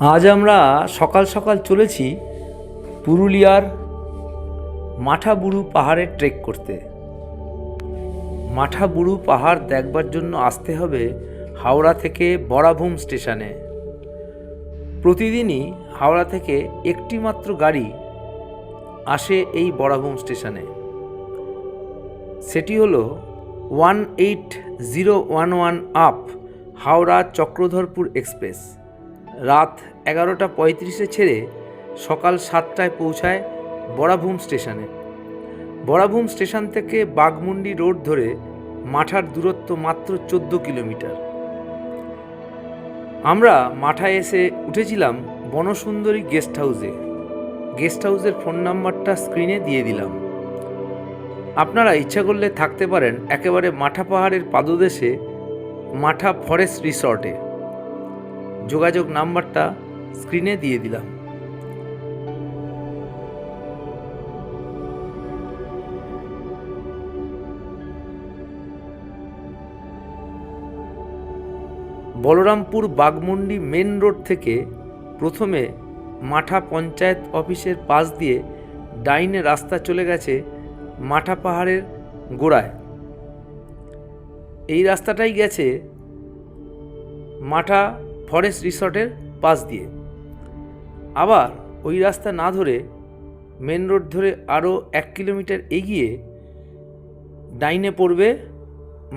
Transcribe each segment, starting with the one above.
আজ আমরা সকাল সকাল চলেছি পুরুলিয়ার মাঠাবুরু পাহাড়ে ট্রেক করতে। মাঠাবুরু পাহাড় দেখবার জন্য আসতে হবে হাওড়া থেকে বরাভূম স্টেশনে। প্রতিদিনই হাওড়া থেকে একটি মাত্র গাড়ি আসে এই বরাভূম স্টেশনে। সেটি হলো one eight zero one one up Howrah Chakradharpur express. রাত এগারোটা পঁয়ত্রিশে ছেড়ে সকাল সাতটায় পৌঁছায় বরাভূম স্টেশনে। বরাভূম স্টেশন থেকে বাগমুন্ডি রোড ধরে মাঠার দূরত্ব মাত্র চোদ্দ কিলোমিটার। আমরা মাঠায় এসে উঠেছিলাম বনসুন্দরী গেস্ট হাউসে। গেস্ট হাউসের ফোন নাম্বারটা স্ক্রিনে দিয়ে দিলাম। আপনারা ইচ্ছা করলে থাকতে পারেন একেবারে মাঠা পাহাড়ের পাদদেশে মাঠা ফরেস্ট রিসর্টে। যোগাযোগ নাম্বারটা স্ক্রিনে দিয়ে দিলাম। বলরামপুর বাগমুন্ডি মেন রোড থেকে প্রথমে মাঠা পঞ্চায়েত অফিসের পাশ দিয়ে ডাইনে রাস্তা চলে গেছে মাঠা পাহাড়ের গোড়ায়। এই রাস্তাটাই গেছে মাঠা ফরেস্ট রিসর্টের পাশ দিয়ে। আবার ওই রাস্তা না ধরে মেন রোড ধরে আরও এক কিলোমিটার এগিয়ে ডাইনে পড়বে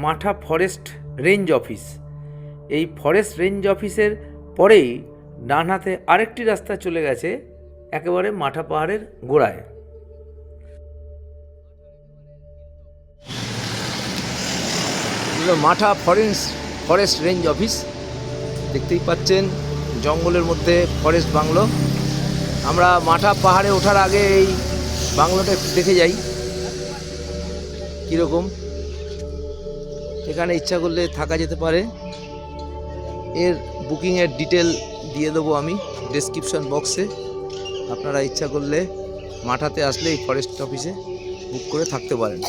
মাঠা ফরেস্ট রেঞ্জ অফিস। এই ফরেস্ট রেঞ্জ অফিসের পরেই ডান হাতে আরেকটি রাস্তা চলে গেছে একেবারে মাঠা পাহাড়ের গোড়ায়। মাঠা ফরেস্ট ফরেস্ট রেঞ্জ অফিস। দেখতেই পাচ্ছেন, জঙ্গলের মধ্যে ফরেস্ট বাংলো। আমরা মাঠা পাহাড়ে ওঠার আগে এই বাংলোটা দেখে যাই, কীরকম। এখানে ইচ্ছা করলে থাকা যেতে পারে। এর বুকিংয়ের ডিটেল দিয়ে দেবো আমি ডেসক্রিপশন বক্সে আপনারা ইচ্ছা করলে মাঠাতে আসলে এই ফরেস্ট অফিসে বুক করে থাকতে পারেন।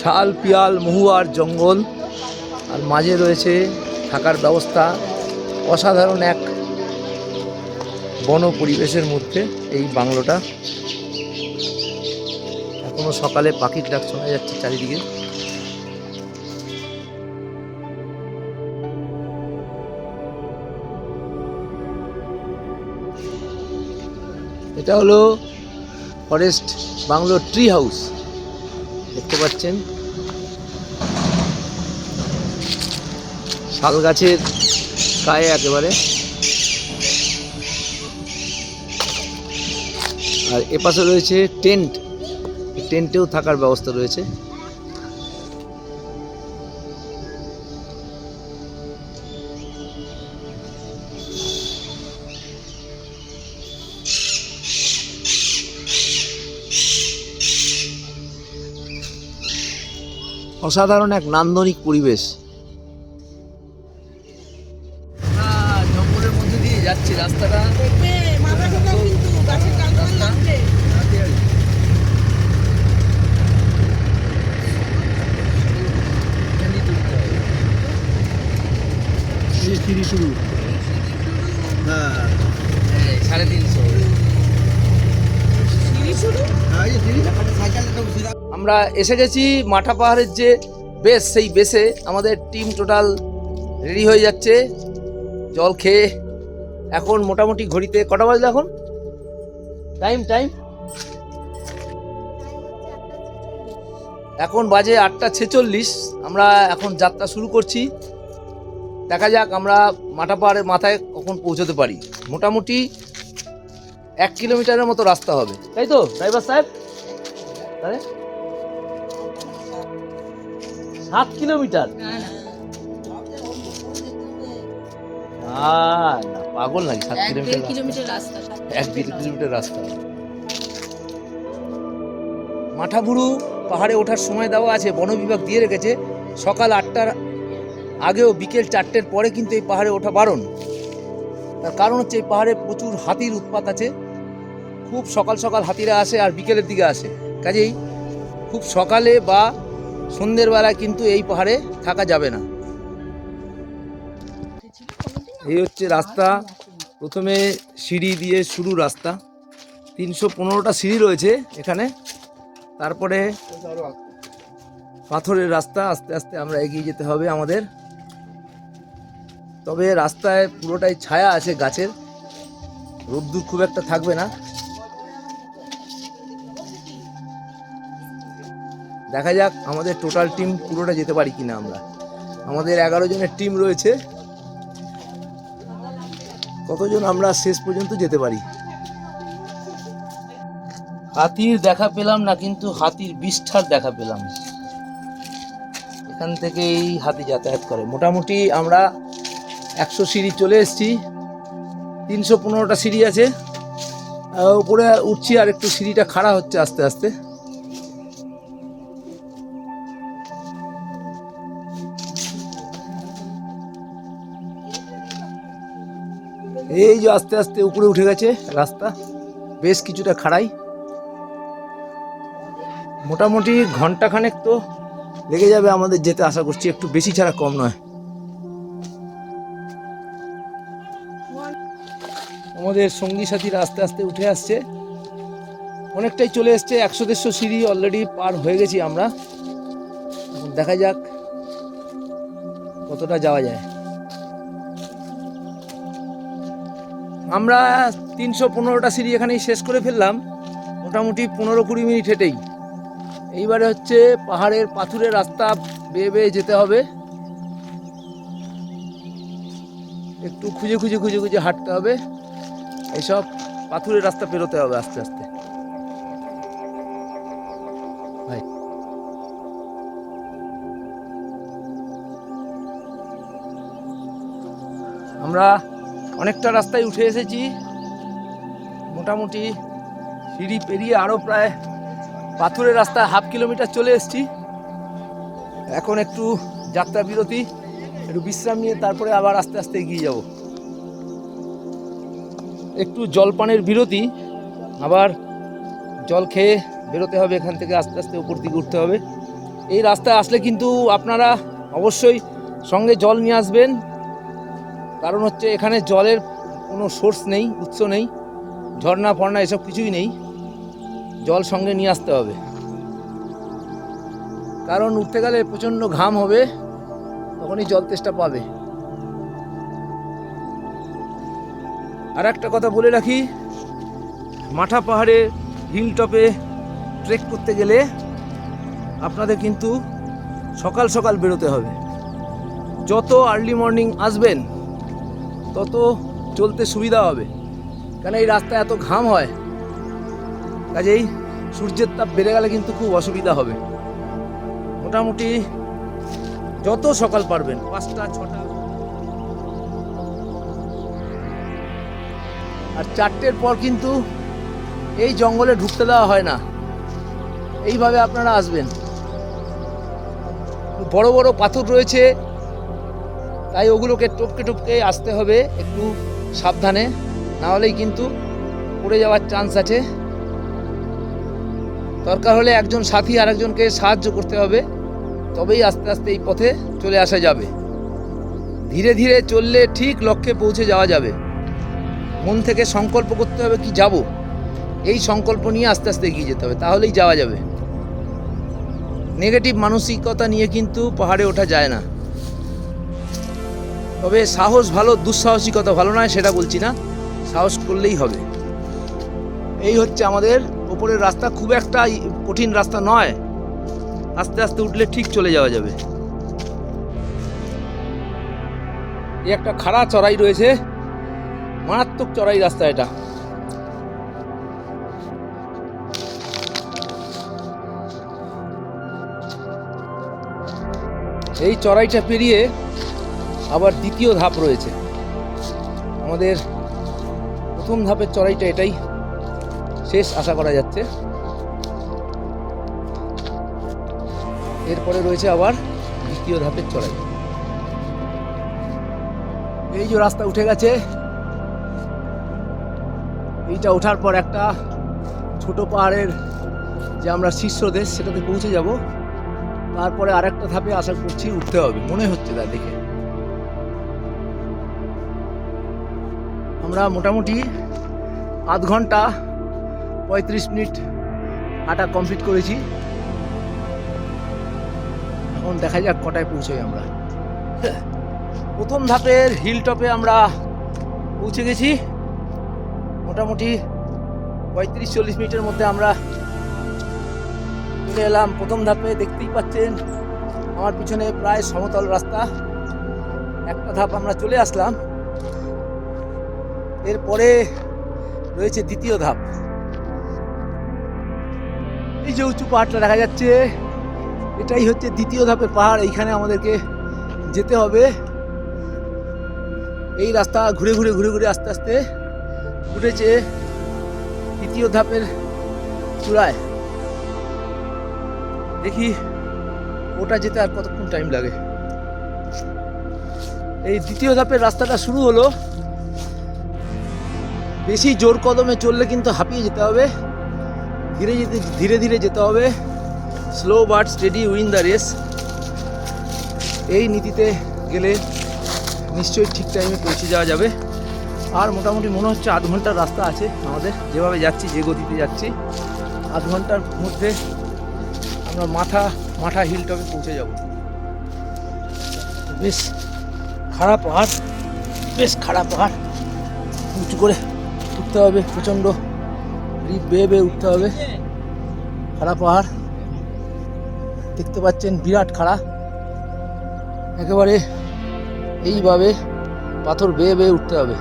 শাল, পিয়াল মহুয়ার জঙ্গল। আর মাঝে রয়েছে থাকার ব্যবস্থা। অসাধারণ এক বন পরিবেশের মধ্যে এই বাংলোটা। এখনও সকালে পাখির ডাক শোনা যাচ্ছে চারিদিকে। এটা হলো ফরেস্ট বাংলো ট্রি হাউস। দেখতে পাচ্ছেন। শাল গাছের গায়ে একেবারে। আর এপাশে রয়েছে টেন্ট। টেন্টেও থাকার ব্যবস্থা রয়েছে। অসাধারণ এক নান্দনিক পরিবেশ। জঙ্গলের মধ্যে দিয়ে যাচ্ছি রাস্তাটা। শুরু। হ্যাঁ। সাড়ে তিনশো। সিঁড়ি শুরু? হ্যাঁ সাইকেলটা আমরা এসে গেছি মাঠা পাহাড়ের যে বেস সেই বেসে আমাদের টিম টোটাল রেডি হয়ে যাচ্ছে। জল খেয়ে এখন মোটামুটি ঘড়িতে কটা বাজলো এখন? টাইম টাইম এখন বাজে আটটা ছেচল্লিশ। আমরা এখন যাত্রা শুরু করছি। দেখা যাক আমরা মাঠা পাহাড়ের মাথায় কখন পৌঁছতে পারি। মোটামুটি এক কিলোমিটারের মতো রাস্তা হবে। তাই তো? ড্রাইভার সাহেব? তাহলে সাত কিলোমিটার? পাগল নাকি সাত কিলোমিটার রাস্তা? কিলোমিটার রাস্তা এক দেড় কিলোমিটার রাস্তা। মাঠাবুরু পাহাড়ে ওঠার সময় দেওয়া আছে বন বিভাগ দিয়ে রেখেছে। সকাল আটটার আগেও বিকেল চারটের পরে কিন্তু এই পাহাড়ে ওঠা বারণ। তার কারণ হচ্ছে এই পাহাড়ে প্রচুর হাতির উৎপাত আছে। খুব সকাল সকাল হাতিরা আসে আর বিকেলের দিকে আসে। কাজেই খুব সকালে বা সন্ধ্যের বেলায় কিন্তু এই পাহাড়ে থাকা যাবে না। এই হচ্ছে রাস্তা। প্রথমে সিঁড়ি দিয়ে শুরু রাস্তা। তিনশো পনেরোটা সিঁড়ি রয়েছে এখানে। তারপরে পাথরের রাস্তা। আস্তে আস্তে আমরা এগিয়ে যেতে হবে আমাদের। তবে রাস্তায় পুরোটাই ছায়া আছে গাছের। রোদ্দুর খুব একটা থাকবে না। দেখা যাক আমাদের টোটাল টিম পুরোটা যেতে পারি কিনা আমরা। আমাদের এগারো জনের টিম রয়েছে। কতজন আমরা শেষ পর্যন্ত যেতে পারি? হাতির দেখা পেলাম না, কিন্তু হাতির বিষ্ঠার দেখা পেলাম। এখান থেকেই হাতি যাতায়াত করে। মোটামুটি আমরা একশো সিঁড়ি চলে এসেছি। তিনশো পনেরোটা সিঁড়ি আছে। উপরে উঠছি আর একটু সিঁড়িটা খাড়া হচ্ছে আস্তে আস্তে। এই যে আস্তে আস্তে উপরে উঠে গেছে রাস্তা, বেশ কিছুটা খাড়াই। মোটামুটি ঘন্টাখানেক তো লেগে যাবে আমাদের যেতে, আশা করছি একটু বেশি ছাড়া কম নয়। আমাদের সঙ্গী সাথীরা আস্তে আস্তে উঠে আসছে। অনেকটাই চলে এসছে, একশো দেড়শো সিঁড়ি অলরেডি পার হয়ে গেছি আমরা। দেখা যাক কতটা যাওয়া যায়। আমরা তিনশো পনেরোটা সিঁড়ি এখানেই শেষ করে ফেললাম। মোটামুটি পনেরো কুড়ি মিনিট হেঁটেই। এইবারে হচ্ছে পাহাড়ের পাথুরের রাস্তা বেয়ে বেয়ে যেতে হবে। একটু খুঁজে খুঁজে খুঁজে খুঁজে হাঁটতে হবে। এইসব পাথুরের রাস্তা পেরোতে হবে আস্তে আস্তে। ভাই। আমরা অনেকটা রাস্তায় উঠে এসেছি। মোটামুটি সিঁড়ি পেরিয়ে আরও প্রায় পাথুরের রাস্তায় হাফ কিলোমিটার চলে এসেছি। এখন একটু যাত্রা বিরতি, একটু বিশ্রাম নিয়ে তারপরে আবার আস্তে আস্তে এগিয়ে যাব। একটু জলপানের বিরতি, আবার জল খেয়ে বেরোতে হবে এখান থেকে আস্তে আস্তে উপর দিকে উঠতে হবে। এই রাস্তায় আসলে কিন্তু আপনারা অবশ্যই সঙ্গে জল নিয়ে আসবেন। কারণ হচ্ছে এখানে জলের কোনো সোর্স নেই, উৎস নেই, ঝর্ণা, ফর্ণা এসব কিছুই নেই। জল সঙ্গে নিয়ে আসতে হবে। কারণ উঠতে গেলে প্রচণ্ড ঘাম হবে, তখনই জল তেষ্টা পাবে। আর একটা কথা বলে রাখি, মাঠা পাহাড়ে হিল টপে ট্রেক করতে গেলে আপনাদের কিন্তু সকাল সকাল বেরোতে হবে। যত আর্লি মর্নিং আসবেন তত চলতে সুবিধা হবে। কেন এই রাস্তায় এত ঘাম হয়? কাজেই সূর্যের তাপ বেড়ে গেলে কিন্তু খুব অসুবিধা হবে। মোটামুটি যত সকাল পারবেন, পাঁচটা, ছটা। আর চারটের পর কিন্তু এই জঙ্গলে ঢুকতে দেওয়া হয় না। এইভাবে আপনারা আসবেন। বড় বড় পাথর রয়েছে তাই ওগুলোকে টপকে টপকে আসতে হবে একটু সাবধানে। না হলেই কিন্তু পড়ে যাওয়ার চান্স আছে। দরকার হলে একজন সাথী আরেকজনকে সাহায্য করতে হবে, তবেই আস্তে আস্তে এই পথে চলে আসা যাবে। ধীরে ধীরে চললে ঠিক লক্ষ্যে পৌঁছে যাওয়া যাবে। মন থেকে সংকল্প করতে হবে কি যাব? এই সংকল্প নিয়ে আস্তে আস্তে এগিয়ে যেতে হবে, তাহলেই যাওয়া যাবে। নেগেটিভ মানসিকতা নিয়ে কিন্তু পাহাড়ে ওঠা যায় না। তবে সাহস ভালো, দুঃসাহসিকতা ভালো নয়, সেটা বলছি না। সাহস করলেই হবে। এই হচ্ছে আমাদের ওপরের রাস্তা। খুব একটা কঠিন রাস্তা নয়। আস্তে আস্তে উঠলে ঠিক চলে যাওয়া যাবে। এই একটা খাড়া চড়াই রয়েছে। মারাত্মক চড়াই রাস্তা এটা। এই চড়াইটা পেরিয়ে আবার দ্বিতীয় ধাপ রয়েছে। আমাদের প্রথম ধাপের চড়াইটা এটাই। শেষ আশা করা যাচ্ছে। এরপরে রয়েছে আবার দ্বিতীয় ধাপের চড়াই। এই যে রাস্তা উঠে গেছে। এইটা ওঠার পর একটা ছোট পাহাড়ের যে আমরা শীর্ষ দেশ, সেটাতে পৌঁছে যাব। তারপরে আরেকটা ধাপে আশা করছি উঠতে হবে। মনে হচ্ছে তা দেখে। আমরা মোটামুটি আধ ঘণ্টা পঁয়ত্রিশ মিনিট হাঁটা কমপ্লিট করেছি। এখন দেখা যাক কটায় পৌঁছই আমরা। প্রথম ধাপের হিল টপে আমরা পৌঁছে গেছি। মোটামুটি পঁয়ত্রিশ চল্লিশ মিনিটের মধ্যে আমরা চলে এলাম। প্রথম ধাপে দেখতেই পাচ্ছেন, আমার পিছনে প্রায় সমতল রাস্তা। একটা ধাপ আমরা চলে আসলাম। এরপরে রয়েছে দ্বিতীয় ধাপ। এই যে উঁচু পাহাড়টা দেখা যাচ্ছে, এটাই হচ্ছে দ্বিতীয় ধাপের পাহাড়। এইখানে আমাদেরকে যেতে হবে। এই রাস্তা ঘুরে ঘুরে ঘুরে ঘুরে আস্তে আস্তে উঠেছে দ্বিতীয় ধাপের চূড়ায়। দেখি ওটা যেতে আর কতক্ষণ টাইম লাগে। এই দ্বিতীয় ধাপের রাস্তাটা শুরু হলো বেশি জোর কদমে চললে কিন্তু হাঁপিয়ে যেতে হবে। ধীরে যেতে, ধীরে ধীরে যেতে হবে। Slow but steady win the race এই নীতিতে গেলে নিশ্চয়ই ঠিক টাইমে পৌঁছে যাওয়া যাবে। আর মোটামুটি মনে হচ্ছে আধ ঘণ্টার রাস্তা আছে আমাদের। যেভাবে যাচ্ছি, যে গতিতে যাচ্ছি, আধ ঘণ্টার মধ্যে আমরা মাথা মাথা হিল টপে পৌঁছে যাব। বেশ খারাপ পাহাড়, বেশ খারাপ পাহাড়। উঁচু করে উঠতে হবে, প্রচণ্ড রিপ বেয়ে বেয়ে উঠতে হবে। খারাপ পাহাড়। দেখতে পাচ্ছেন বিরাট খাড়া। একেবারে এইভাবে পাথর বেয়ে বেয়ে উঠতে হবে।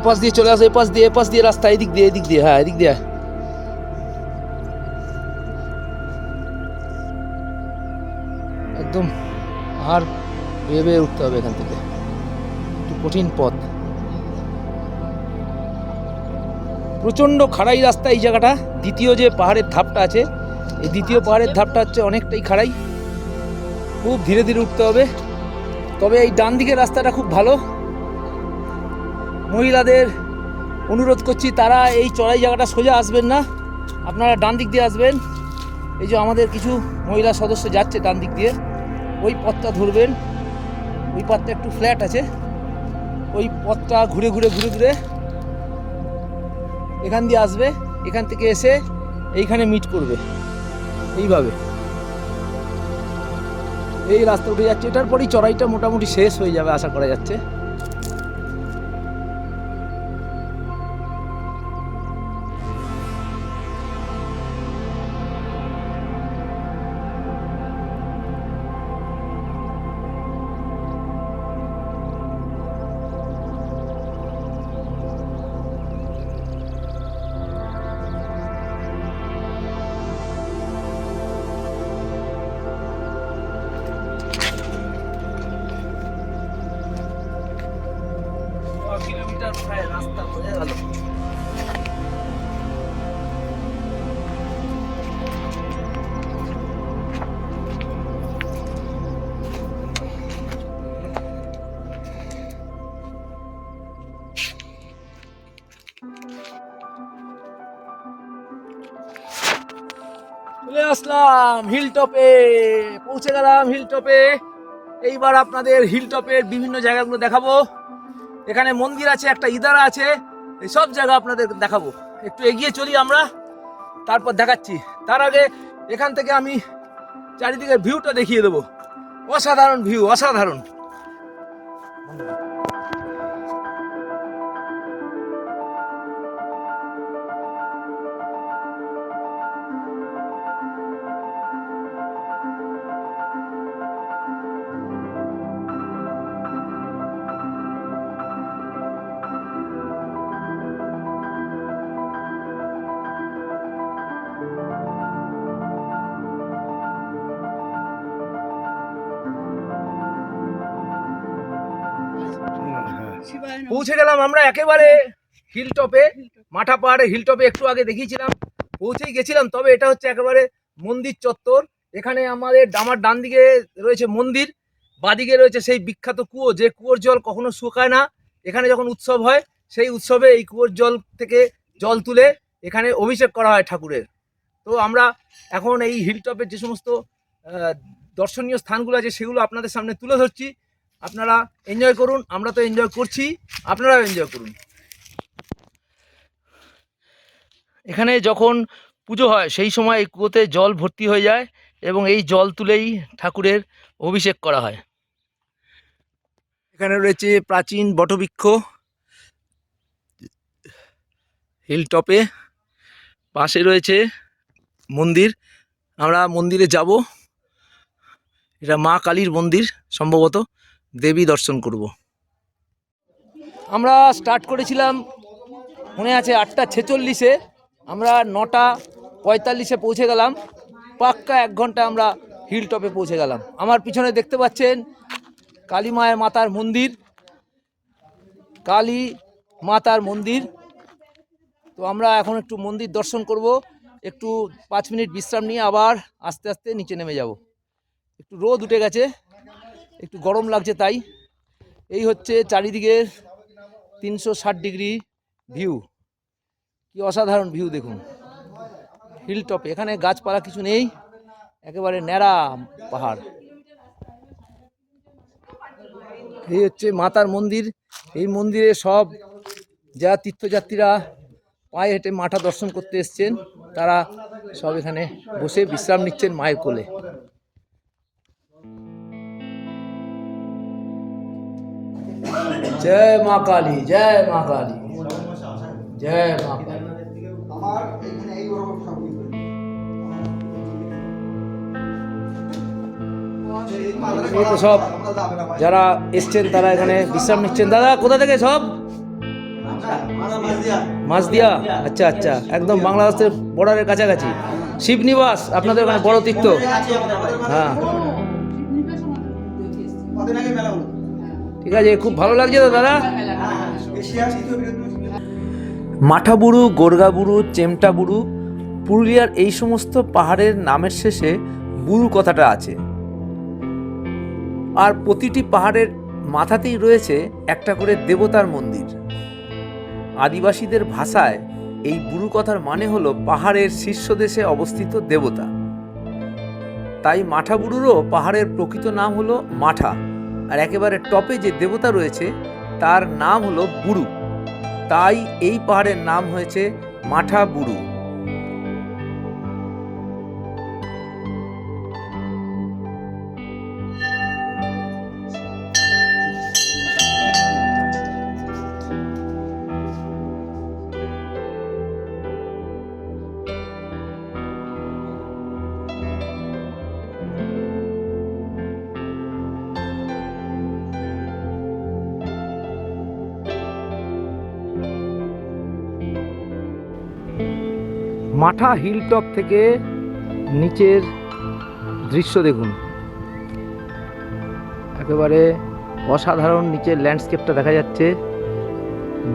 এপাশ দিয়ে চলে আসো, এপাশ দিয়ে এপাশ দিয়ে রাস্তা, এদিক দিয়ে এদিক দিয়ে হ্যাঁ এদিক দিয়ে। একদম আর বেয়ে বেয়ে উঠতে হবে এখান থেকে। একটু কঠিন পথ। প্রচণ্ড খাড়াই রাস্তা এই জায়গাটা। দ্বিতীয় যে পাহাড়ের ধাপটা আছে, এই দ্বিতীয় পাহাড়ের ধাপটা হচ্ছে অনেকটাই খাড়াই। খুব ধীরে ধীরে উঠতে হবে। তবে এই ডান দিকের রাস্তাটা খুব ভালো। মহিলাদের অনুরোধ করছি, তারা এই চড়াই জায়গাটা সোজা আসবেন না। আপনারা ডান দিক দিয়ে আসবেন। এই যে আমাদের কিছু মহিলা সদস্য যাচ্ছে ডান দিক দিয়ে। ওই পথটা ধরবেন। ওই পথটা একটু ফ্ল্যাট আছে। ওই পথটা ঘুরে ঘুরে ঘুরে ঘুরে এখান দিয়ে আসবে, এখান থেকে এসে এইখানে মিট করবে। এইভাবে। এই রাস্তা উঠে যাচ্ছে। এটার পরেই চড়াইটা মোটামুটি শেষ হয়ে যাবে, আশা করা যাচ্ছে। চলে আসলাম হিল টপে পৌঁছে গেলাম হিল টপে এইবার আপনাদের হিল টপের বিভিন্ন জায়গাগুলো দেখাবো। এখানে মন্দির আছে, একটা ইদারা আছে। এই সব জায়গা আপনাদের দেখাবো। একটু এগিয়ে চলি আমরা। তারপর দেখাচ্ছি। তার আগে এখান থেকে আমি চারিদিকের ভিউটা দেখিয়ে দেবো। অসাধারণ ভিউ অসাধারণ। পৌঁছে গেলাম আমরা একেবারে হিল টপে মাঠা পাহাড়ে হিল টপে একটু আগে দেখিয়েছিলাম। পৌঁছেই গেছিলাম, তবে এটা হচ্ছে একেবারে মন্দির চত্বর। এখানে আমাদের ডামার ডান দিকে রয়েছে মন্দির, বাদিকে রয়েছে সেই বিখ্যাত কুয়ো। যে কুয়োর জল কখনো শুকায় না। এখানে যখন উৎসব হয়, সেই উৎসবে এই কুয়োর জল থেকে জল তুলে এখানে অভিষেক করা হয় ঠাকুরের। তো আমরা এখন এই হিলটপের যে সমস্ত দর্শনীয় স্থানগুলো আছে, সেগুলো আপনাদের সামনে তুলে ধরছি। আপনারা এনজয় করুন, আমরা তো এনজয় করছি, আপনারাও এনজয় করুন। এখানে যখন পুজো হয়, সেই সময় এই কুয়োতে জল ভর্তি হয়ে যায় এবং এই জল তুলেই ঠাকুরের অভিষেক করা হয়। এখানে রয়েছে প্রাচীন বটবৃক্ষ হিল টপে পাশে রয়েছে মন্দির। আমরা মন্দিরে যাব। এটা মা কালীর মন্দির সম্ভবত। দেবী দর্শন করব। আমরা স্টার্ট করেছিলাম, মনে আছে আটটা ছেচল্লিশে, আমরা নটা পঁয়তাল্লিশে পৌঁছে গেলাম, পাক্কা এক ঘণ্টা আমরা হিল টপে পৌঁছে গেলাম। আমার পিছনে দেখতে পাচ্ছেন কালী মায়ের মাতার মন্দির, কালী মাতার মন্দির। তো আমরা এখন একটু মন্দির দর্শন করব, একটু পাঁচ মিনিট বিশ্রাম নিয়ে আবার আস্তে আস্তে নিচে নেমে যাব। একটু রোদ উঠে গেছে একটু গরম লাগছে তাই। এই হচ্ছে চারিদিকের তিনশো ষাট ডিগ্রি ভিউ। কি অসাধারণ ভিউ দেখুন। হিল টপে এখানে গাছপালা কিছু নেই, একেবারে ন্যাড়া পাহাড়। এই হচ্ছে মাতার মন্দির। এই মন্দিরে সব যারা তীর্থযাত্রীরা পায়ে হেঁটে মাঠা দর্শন করতে এসছেন, তারা সব এখানে বসে বিশ্রাম নিচ্ছেন মায়ের কোলে। জয় মা কালী, জয় মা কালী। জয় মা তো সব যারা এসছেন, তারা এখানে বিশ্রাম নিচ্ছেন। দাদা, কোথা থেকে সব? মাঝদিয়া আচ্ছা আচ্ছা। একদম বাংলাদেশের বর্ডারের কাছাকাছি। শিবনিবাস, আপনাদের ওখানে বড় তীর্থ। হ্যাঁ। ঠিক আছে, খুব ভালো লাগছে তো দাদা। মাঠাবুরু, গোর্গাবুরু, চেমটাবুরু, পুরুলিয়ার এই সমস্ত পাহাড়ের নামের শেষে বুরু কথাটা আছে। আর প্রতিটি পাহাড়ের মাথাতেই রয়েছে একটা করে দেবতার মন্দির। আদিবাসীদের ভাষায় এই বুরু কথার মানে হলো পাহাড়ের শীর্ষদেশে অবস্থিত দেবতা। তাই মাঠাবুরুরও পাহাড়ের প্রকৃত নাম হলো মাঠা। আর একেবারে টপে যে দেবতা রয়েছে, তার নাম হলো বুড়ু তাই এই পাহাড়ের নাম হয়েছে মাঠা বুরু মাঠা হিল টপ থেকে নিচের দৃশ্য দেখুন। একেবারে অসাধারণ নিচের ল্যান্ডস্কেপটা দেখা যাচ্ছে।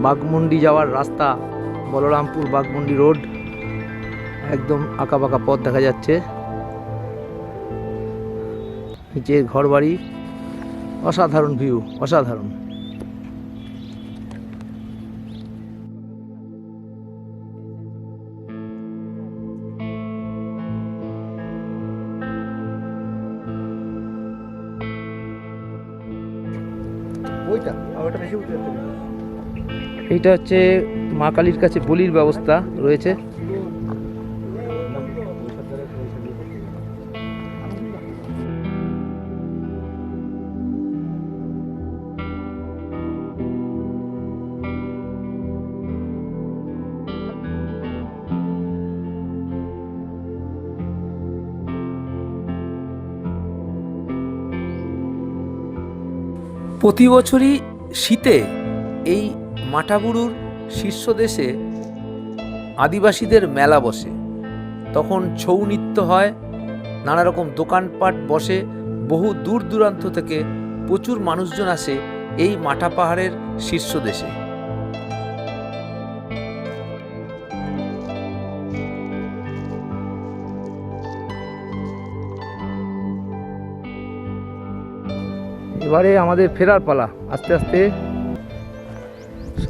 বাগমুন্ডি যাওয়ার রাস্তা, বলরামপুর বাগমুন্ডি রোড একদম আঁকাবাঁকা পথ দেখা যাচ্ছে। নিচের ঘরবাড়ি, অসাধারণ ভিউ অসাধারণ। এইটা হচ্ছে মা কালীর কাছে বলির ব্যবস্থা রয়েছে। প্রতি বছরই শীতে এই মাঠাবুরুর শীর্ষদেশে আদিবাসীদের মেলা বসে। তখন ছৌ নৃত্য হয় নানা রকম দোকানপাট বসে, বহু দূর দূরান্ত থেকে প্রচুর মানুষজন আসে এই মাঠা পাহাড়ের শীর্ষ দেশে এবারে আমাদের ফেরার পালা। আস্তে আস্তে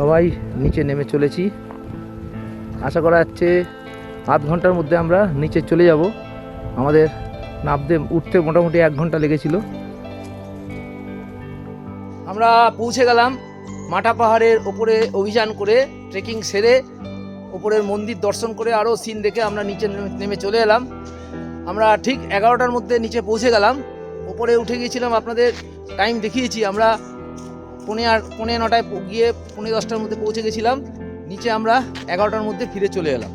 সবাই নিচে নেমে চলেছি। আশা করা যাচ্ছে আধ ঘণ্টার মধ্যে আমরা নিচে চলে যাব। আমাদের নামতে, উঠতে মোটামুটি এক ঘণ্টা লেগেছিল। আমরা পৌঁছে গেলাম মাটা পাহাড়ের ওপরে অভিযান করে ট্রেকিং সেরে ওপরের মন্দির দর্শন করে আরও সিন দেখে আমরা নিচে নেমে চলে এলাম। আমরা ঠিক এগারোটার মধ্যে নিচে পৌঁছে গেলাম। ওপরে উঠে গিয়েছিলাম আপনাদের টাইম দেখিয়েছি আমরা। পৌনে আর পৌনে নটায় গিয়ে পৌনে দশটার মধ্যে পৌঁছে গেছিলাম। নিচে আমরা এগারোটার মধ্যে ফিরে চলে এলাম।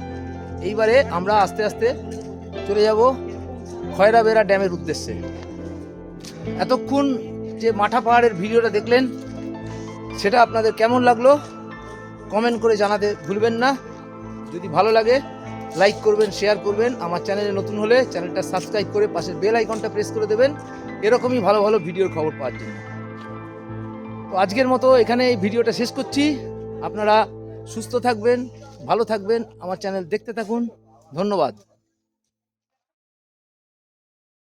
এইবারে আমরা আস্তে আস্তে চলে যাব খয়রা বেড়া ড্যামের উদ্দেশ্যে। এতক্ষণ যে মাঠা পাহাড়ের ভিডিওটা দেখলেন, সেটা আপনাদের কেমন লাগল কমেন্ট করে জানাতে ভুলবেন না। যদি ভালো লাগে, লাইক করবেন, শেয়ার করবেন। আমার চ্যানেলে নতুন হলে চ্যানেলটা সাবস্ক্রাইব করে পাশের বেল আইকনটা প্রেস করে দেবেন। এরকমই ভালো ভালো ভিডিওর খবর পাওয়ার জন্য। আজকের মতো এখানে এই ভিডিওটা শেষ করছি। আপনারা সুস্থ থাকবেন, ভালো থাকবেন, আমার চ্যানেল দেখতে থাকুন। ধন্যবাদ।